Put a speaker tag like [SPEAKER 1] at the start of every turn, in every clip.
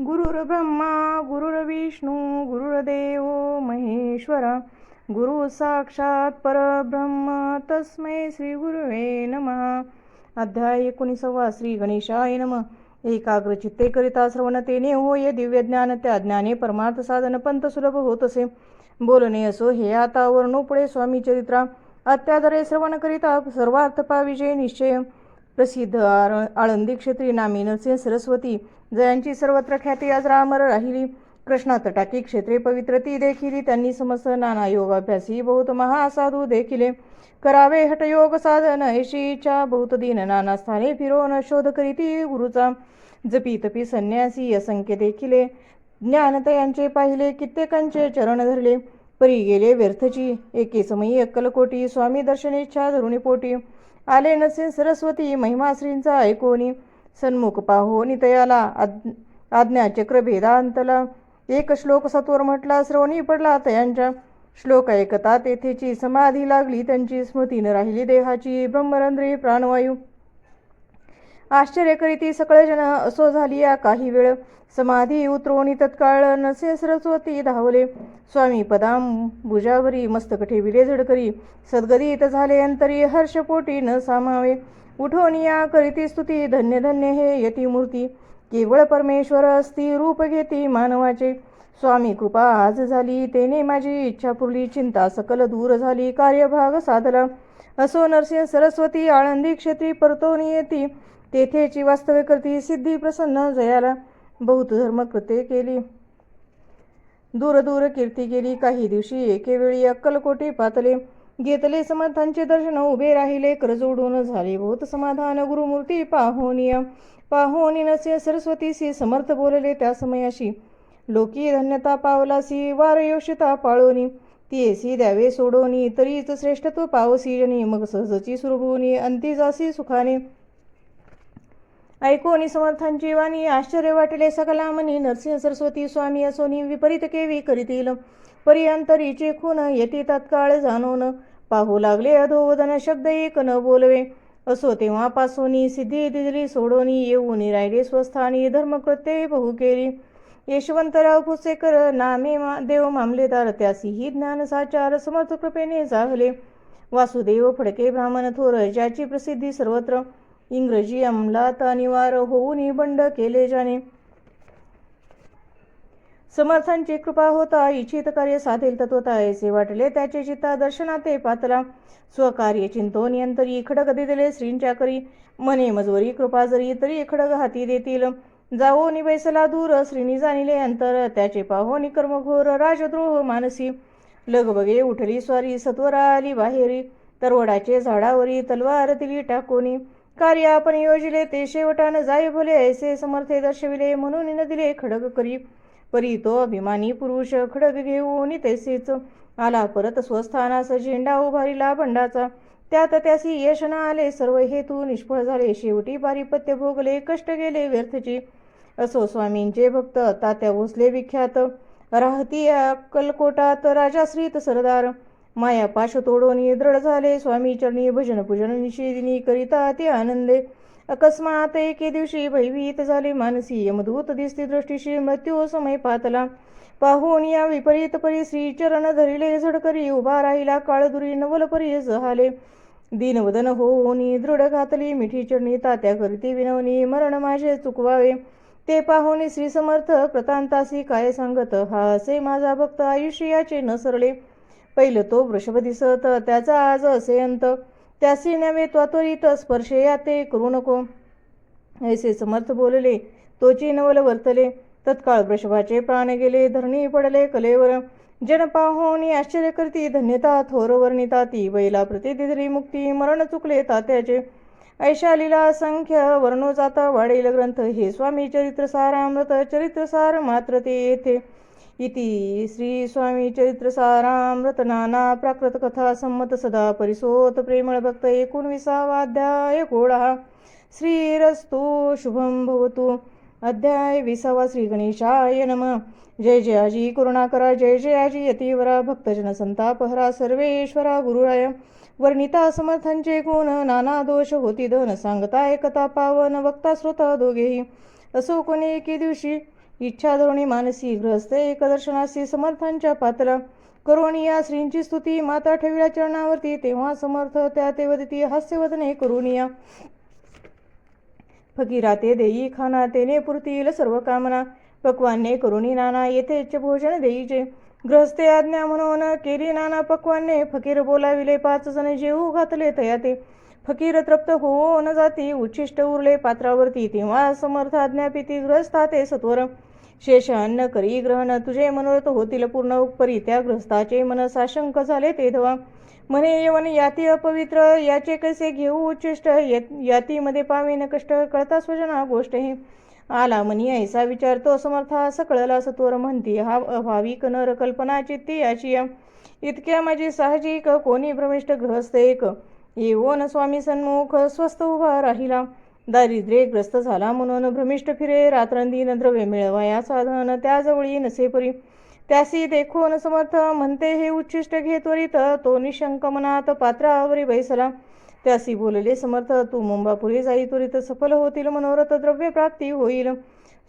[SPEAKER 1] गुरुर्ब्रह्मा गुरुर्विष्णू गुरुर्देव महेश्वरा. गुरु साक्षात परब्रह्म तस्मै श्री गुरुवे नमः. अध्याय एकोणीसावा श्री गणेशाय नम. एकाग्र चित्ते करिता श्रवण तेने हो ये दिव्य ज्ञान त्या ज्ञाने परमार्थ साधन पंत सुलभ होत असे बोलणे असो हे आता वर्णो पुढे स्वामी चरित्रा. अत्यादरे श्रवण करिता सर्वार्थ पाविजय निश्चय. प्रसिद्ध आळ- आळंदी क्षेत्री नामी नरसिंह सरस्वती जयांची सर्वत्र ख्याती आज रामर राहिली. कृष्णा तटाकी क्षेत्रे पवित्र ती देखिली. त्यांनी समस्त नाना योगाभ्यासी बहुत महासाधू देखिले. करावे हटयोग साधन ऐशीच्या बहुत दिन नाना स्थाने फिरोन शोध करीती गुरुचा. जपी तपी संन्यासी असंख्य देखिले. ज्ञानतयांचे पाहिले कित्येकांचे चरण धरले. परी गेले व्यर्थची. एके समयी अक्कलकोटी स्वामी दर्शनेच्छा धरुणी पोटी आले नसे सरस्वती महिमाश्रींचा ऐकोनी. सन्मुख पाहोनी तयाला आज्ञा आज्ञाचक्रभेदांतला एक श्लोक सत्वर म्हटला श्रवणी पडला तयांच्या श्लोक ऐकता तेथेची समाधी लागली त्यांची स्मृती न राहिली देहाची. ब्रह्मरंध्रे प्राणवायू. आश्चर्य करीती सकळ असो झाली या काही वेळ. समाधी उतरवणी तत्काळ नसे सरस्वती धावले. स्वामी पदाम भुजावरी मस्तक ठेविले झडकरी. सद्गदित झाले अंतरी हर्षपोटी न सामावे. उठोनिया करीती स्तुती धन्य धन्य हे यती मूर्ती. केवळ परमेश्वर असती रूप घेती मानवाचे. स्वामी कृपा आज झाली तेने माझी इच्छा पुरली चिंता सकल दूर झाली कार्यभाग साधला. असो नरसिंह सरस्वती आळंदी क्षेत्री परतोनी येती. तेथेची वास्तव्य करती सिद्धी प्रसन्न जयाला बहुत धर्मकृते केली. दूर दूर कीर्ती गेली काही दिवशी एके वेळी अक्कलकोटी पातले. घेतले समर्थांचे दर्शन उभे राहिले करजोडून झाले बहुत समाधान गुरुमूर्ती पाहोनिय पाहोनी नसे सरस्वतीसी समर्थ बोलले त्या समयाशी लोकी धन्यता पावलासी वार योषिता पाळोनी. तियेसी द्यावे सोडोनी तरीच श्रेष्ठत्व पावसी जनी मग सहजची सुरभूनी अंती जासी सुखाने. ऐकोनी समर्थांची वाणी आश्चर्य वाटले सकला म्हणी नरसिंह सरस्वती स्वामी असोनी विपरीत केवी करीतील. पर्यंतरीचे खून येते तत्काळ जाणून पाहू लागले अधोवदन शब्द एक न बोलवे. असो तेव्हापासून सिद्धी दिली सोडोनी येऊन राहिले स्वस्थानी धर्मकृत्ये बहु केली. यशवंतराव भुसेकर नामे मा देव मामलेदार त्यासीही ज्ञान साचार समर्थ कृपेने जाहले वासुदेव फडके ब्राह्मण थोर ज्याची प्रसिद्धी सर्वत्र इंग्रजी अंमलात अनिवार होऊन बंड केले जाणे. समर्थांची कृपा होता इच्छित कार्य साधेल तत्वता असे वाटले. त्याचे चित्ता दर्शनाते पातला. स्वकार्य चिंतोन यंतरी खडग दिले श्रींच्या करी मने मजवरी कृपा जरी तरी खडग हाती देतील. जाओ निबैसला दूर. श्रीनी जाणिले अंतर. त्याचे पाहोनी कर्मघोर राजद्रोह मानसी. लगबगे उठली स्वारी. सत्वरा आली बाहेरी. तरवडाचे झाडावरी. तलवार दिली टाकोनी. कार्य आपण योजिले ते शेवटान जाय भले ऐसे समर्थे दर्शविले म्हणून न दिले खडग करी. परी तो अभिमानी पुरुष खडग घेऊन तेसेच आला. परत स्वस्थानास झेंडा उभारीला भंडाचा त्यात त्यासी यश न आले सर्व हेतू निष्फळ झाले. शेवटी पारिपत्य भोगले कष्ट गेले व्यर्थची. असो स्वामींचे भक्त तात्या भोसले विख्यात. राहती अक्कलकोटात राजाश्रीत सरदार. माया पाश तोडोनी दृढ झाले. स्वामी चरणी भजन पूजन निषेधिनी करिता ते आनंदे. अकस्मात एके दिवशी भयभीत झाले. मानसी यमदूत दिसती दृष्टीशी मृत्यू समय पातला. पाहून या विपरीत परी श्री चरण धरिले झडकरी उभा राहिला. काळदुरी नवल परी जहाले. दिनवदन होऊनी दृढ घातली. मिठी चरणी तात्या करती विनवनी मरण माझे चुकवावे. ते पाहून श्री समर्थ प्रतांतासी काय सांगत? हा असे माझा भक्त आयुष्याचे न सरले. पहिलं तो वृषभ दिसत त्याचा आज असे अंत त्यासी नव्हे स्पर्श स्पर्शे याते करू नको. ऐसे समर्थ बोलले. तोची नवल वर्तले. तत्काळ वृषभाचे प्राण गेले. धरणी पडले कलेवर. जन पाहोनी आश्चर्य करती. धन्यता थोर वर्णिता. ती बैला प्रतिदिरी मुक्ती. मरण चुकले तात्याचे. ऐशालीला असंख्य वर्णो जाता वाढेल ग्रंथ. हे स्वामी चरित्र सारामृत चरित्र सार मात्र ते येथे. इति श्री स्वामी चरित्र सारामृत नाना प्राकृत कथा संमत सदा परिसोत प्रेमळ भक्त एकोणविसावा अध्याय कोळा श्रीरस्तु शुभम भवतु. अध्याय विसावा श्री गणेशाय नम. जय जयाजी करुणाकरा जय जयाजी यतीवरा भक्तजन संतापहरा सर्वेश्वरा गुरुराय. वर्णिता समर्थांचे गुण नाना दोष होती धन सांगता एकता पावन वक्ता श्रोता दोघेही. असो कोणी एके दिवशी इच्छाधोरणी मानसी ग्रहस्ते एकदर्शनासी समर्थांच्या पात्र करुणी या श्रींची स्तुती माता ठेविल्या चरणावरती तेव्हा समर्थ त्या ते वदती हास्यवदने करुणिया. फकीरा ते देई खाना तेने पुरतील सर्व कामना. पक्वाने करुणी नाना येथेच भोजन देईचे ग्रहस्ते आज्ञा म्हणून केली नाना पक्वाने फकीर बोलाविले पाच जण जेऊ घातले तया ते फकीर तृप्त होवो न जाती. उच्छिष्ट उरले पात्रावरती. तेव्हा समर्थ आज्ञापिती ग्रस्था ते सत्वर. शेष अन्न करी ग्रहण. तुझे मनोरथ होतील पूर्ण परी त्या ग्रस्ताचे मन साशंक झाले ते धवा. म्हणे येवन याती अपवित्र. याचे कैसे घेऊ उच्चिष्ट यातीमध्ये पावेन कष्ट. कळता स्वजना गोष्ट हे. आला मनी ऐसा विचार तो समर्था. सकळला सत्वर म्हणती हा अभाविक नर कल्पना चित्ती याची. या. इतक्या माझी साहजिक कोणी भ्रमिष्ट ग्रहस्थ एक. येऊन स्वामी सन्मुख स्वस्त उभा राहिला. दारिद्र्यग्रस्त झाला म्हणून भ्रमिष्ट फिरे रात्रंदीन द्रव्य मिळवाया साधन त्याजवळी नसेपरी त्यासी देखून समर्थ म्हणते हे उच्चिष्ट घे तो निशंक मनात पात्रावरी बैसला. त्यासी बोलले समर्थ तू मुंबापुरी जाई त्वरित सफल होतील मनोरथ द्रव्य प्राप्ती होईल.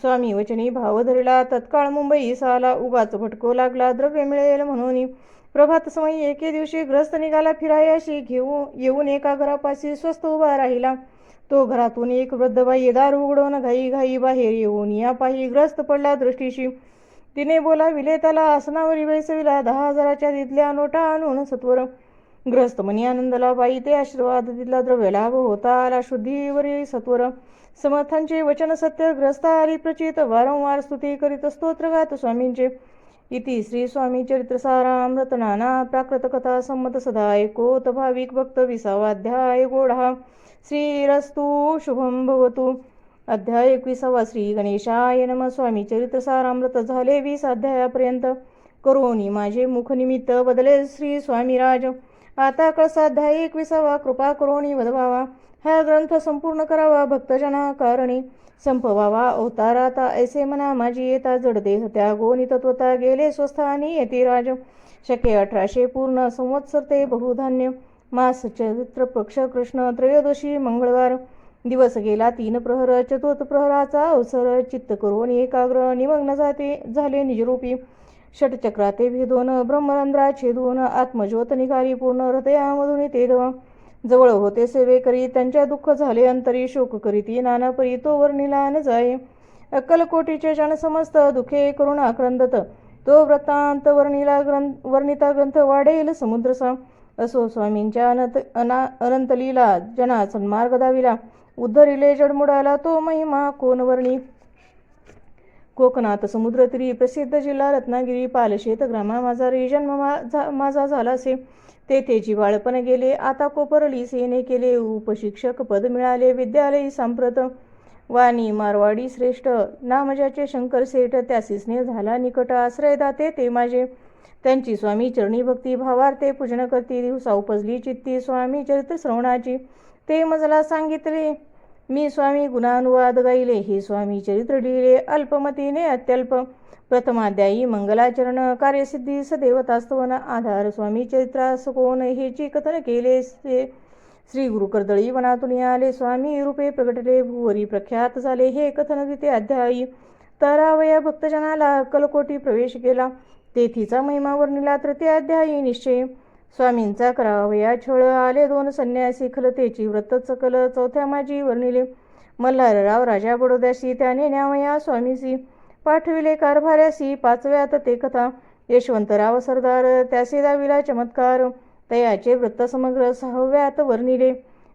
[SPEAKER 1] स्वामी वचनी भाव धरला तत्काळ मुंबई साला उगाच भटको लागला द्रव्य मिळेल म्हणून. प्रभात समयी एके दिवशी ग्रस्त निघाला फिरायाशी घेऊ येऊन एका घरापाशी स्वस्त उभा राहिला. तो घरातून एक वृद्ध बाई दार उघडून घाई घाई बाहेर येऊन या पायी ग्रस्त पडला दृष्टीशी. तिने बोलाविले त्याला आसनावरी बैसविला दहा हजाराच्या तिथल्या नोटा आणून सत्वर. ग्रस्त मनी आनंदला बाई ते आशीर्वाद तिथला द्रव्य लाभ होता आला शुद्धीवरी सत्वर. समर्थांचे वचन सत्य ग्रस्त आली प्रचित वारंवार स्तुती करीत स्तोत्र गात स्वामींचे. इति श्रीस्वामी स्वामी चरित्रसारामृत नाना संमत सदा भाविक भक्त गोढा श्रीरस्तु शुभं भवतु। अध्याय एकविसावा श्री गणेशाय नम। स्वामी चरित्रसारामृत झाले वीस अध्यायापर्यंत करोनी माझे मुखनिमित्त बदले श्री स्वामीराज। आता कळसाध्याय एकविसावा कृपा करोनी वधवावा हा ग्रंथ संपूर्ण करावा भक्तजना कारणी. संपवावा अवताराता ऐसे मना माझी येता जडदेह त्या गोनी तत्वता गेले स्वस्थानी येते राज. शके अठराशे पूर्ण संवत्सर ते बहुधान्य. मास चरित्र पक्ष कृष्ण त्रयोदशी मंगळवार. दिवस गेला तीन प्रहर चतुर्थ प्रहराचा अवसर. चित्त करून एकाग्र निमग्न जाते झाले निजरूपी. षटचक्राते भेदोन ब्रह्मरंध्रा छेदून आत्मज्योत निघाली पूर्ण हृदयामधून ते जवळ होते सेवे करी त्यांच्या दुःख झाले अंतरी शोक करीती. नाना परी तो वर्णिला न जाये. अक्कलकोटीचे जन समस्त दुखे करून आक्रंदत. तो व्रतांत वर्णिला ग्रंथ वर्णिता ग्रंथ वाढेल समुद्रसा असो स्वामींच्या अनंत अना अनंतलीला जना सन्मार्ग दाविला. उद्धरिले जडमुडाला तो महिमा कोण वर्णी? कोकणात समुद्रतीरी प्रसिद्ध जिल्हा रत्नागिरी पालशेत ग्रामा माझा रिजन मा माझा झाला असे. तेथे जिवाळपण गेले आता कोपरली सेने केले उपशिक्षक पद मिळाले विद्यालयी सांप्रत. वाणी मारवाडी श्रेष्ठ नामजाचे शंकर सेठ त्यासी स्नेह झाला निकट. आश्रयदाते ते माझे. त्यांची स्वामी चरणी भक्ती भावार्थे पूजन करती दिवसा उपजली चित्ती स्वामी चरित्र श्रवणाची. ते मजला सांगितले मी स्वामी गुणानुवाद गाईले हे स्वामी चरित्र लिहिले. अल्पमतीने अत्यल्प. प्रथमाध्यायी मंगलाचरण कार्यसिद्धी सदेवतास्तवन आधार स्वामी चरित्रास कोण हेची कथन केले श्री गुरुकर्दळी वनातून आले. स्वामी रूपे प्रगटले भुवरी प्रख्यात झाले. हे कथन तिथे अध्यायी. तरावया भक्तजनाला कलकोटी प्रवेश केला. तेथीचा महिमा वर्णिला तृतीय अध्यायी. निश्चय स्वामींचा करावया छळ आले दोन संन्यासी खलतेची व्रत चकल चौथ्या माझी वर्णिले मल्हारराव राजा बडोद्याशी त्याने न्यावया स्वामीसी. पाठविले कारभाऱ्यासी पाचव्यात ते कथा. यशवंतराव सरदार त्यासे दाविला चमत्कार. तयाचे वृत्त समग्र सहाव्यात वर्णिले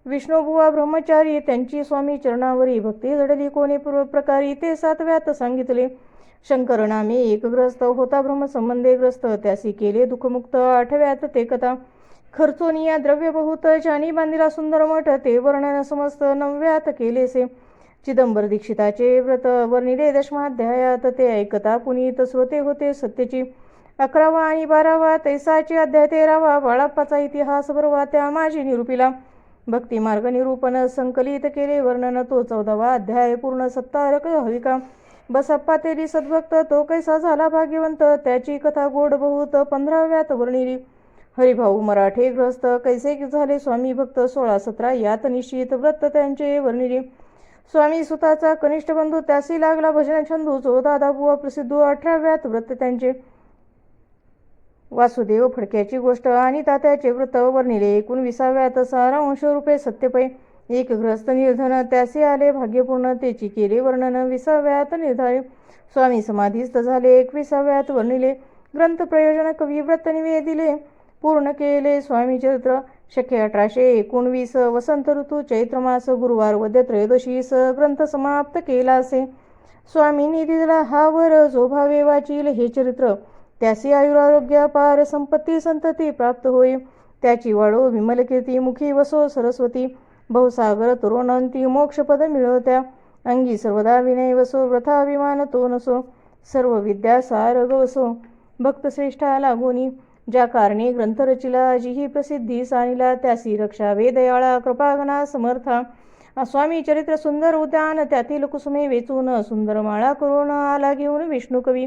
[SPEAKER 1] विष्णुबुवा ब्रह्मचारी त्यांची स्वामी चरणावरी. भक्ती जडली कोणी प्रकारी? ते सातव्यात सांगितले. शंकर नामे एकग्रस्त होता ब्रह्मसंबंधे ग्रस्त. त्यासी केले दुःखमुक्त आठव्यात ते कथा. खर्चोनिया द्रव्य बहुत जानी बांधिला सुंदर मठ. ते वर्णन समस्त नवव्यात केलेसे. चिदंबर दीक्षिताचे व्रत वर्णिले दशमाध्यायात. ते ऐकता पुनीत श्रोते होते सत्यची. अकरावा आणि बारावा तैसाचे अध्याय तेरावा. बाळाप्पाचा इतिहास बरवा त्या माझी निरूपिला. भक्तिमार्ग निरूपण संकलित केले वर्णन तो चौदावा अध्याय पूर्ण सत्तारक हविका. बसप्पा तेरी सद्भक्त तो कैसा झाला भाग्यवंत? त्याची कथा गोड बहुत पंधराव्यात वर्णिली. हरिभाऊ मराठे ग्रस्त कैसे झाले स्वामी भक्त? सोळा सतरा यात निश्चित व्रत त्यांचे वर्णिले. स्वामी सुताचा कनिष्ठ बंधू त्यासी लागला भजन छंदू. चौदा बुवा प्रसिद्ध अठराव्यात व्रत त्यांचे. वासुदेव फडक्याची गोष्ट आणि तात्याचे वृत्त वर्णिले एकोणविसाव्यात सारांश रुपये सत्यपै एक ग्रस्त निर्धन त्यासे आले भाग्यपूर्ण त्याची केले वर्णन विसाव्यात निर्धारे. स्वामी समाधीस्थ झाले एकविसाव्यात वर्णिले. ग्रंथ प्रयोजन कवी व्रत निवेदिले पूर्ण केले स्वामी चरित्र. शक्य अठराशे एकोणवीस वसंत ऋतू चैत्र मास गुरुवार वद्य त्रयोदशीस ग्रंथ समाप्त केला असे स्वामींनी दिला हा वर जो भावे वाचील हे चरित्र. त्यासी आयुरारोग्य पार संपत्ती संतती प्राप्त होई. त्याची वाढो विमल कीर्ती मुखी वसो सरस्वती बहुसागर तरुणांती मोक्षपद मिळवत्या. अंगी सर्वदा विनय वसो व्रथाभिमान तो नसो. सर्व विद्या सार गवसो भक्तश्रेष्ठा लागोनी. ज्या कारणे ग्रंथरचिला जीही प्रसिद्धी सानिला त्यासी रक्षा वेदयाळा कृपागणा समर्था. स्वामी चरित्र सुंदर उद्यान त्यातील कुसुमे वेचून सुंदर माळा करून आला घेऊन विष्णू कवी.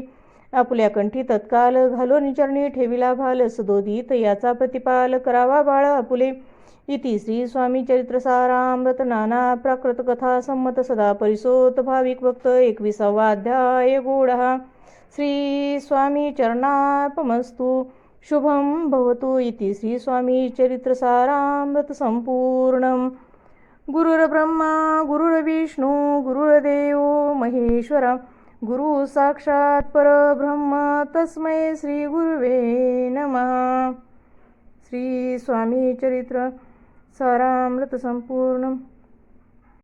[SPEAKER 1] आपल्या कंठी तत्काल घालून चरणी ठेविला भाल सदोदित याचा प्रतिपाल करावा बाळ आपुले. इति श्री स्वामी चरित्र सारामृत नाना प्राकृत कथा संमत सदा परिसोत भाविक भक्त एकविसावा अध्याय गूढा श्री स्वामी चरणार्पमस्तु शुभं भवतु इति श्री स्वामी चरित्र सारामृत संपूर्णम. गुरुर्ब्रह्मा गुरुर्विष्णू गुरुर्देव महेश्वरा. गुरु साक्षात परब्रह्म तस्मै श्री गुरुवे नमः। श्री स्वामी चरित्र सारामृत संपूर्ण।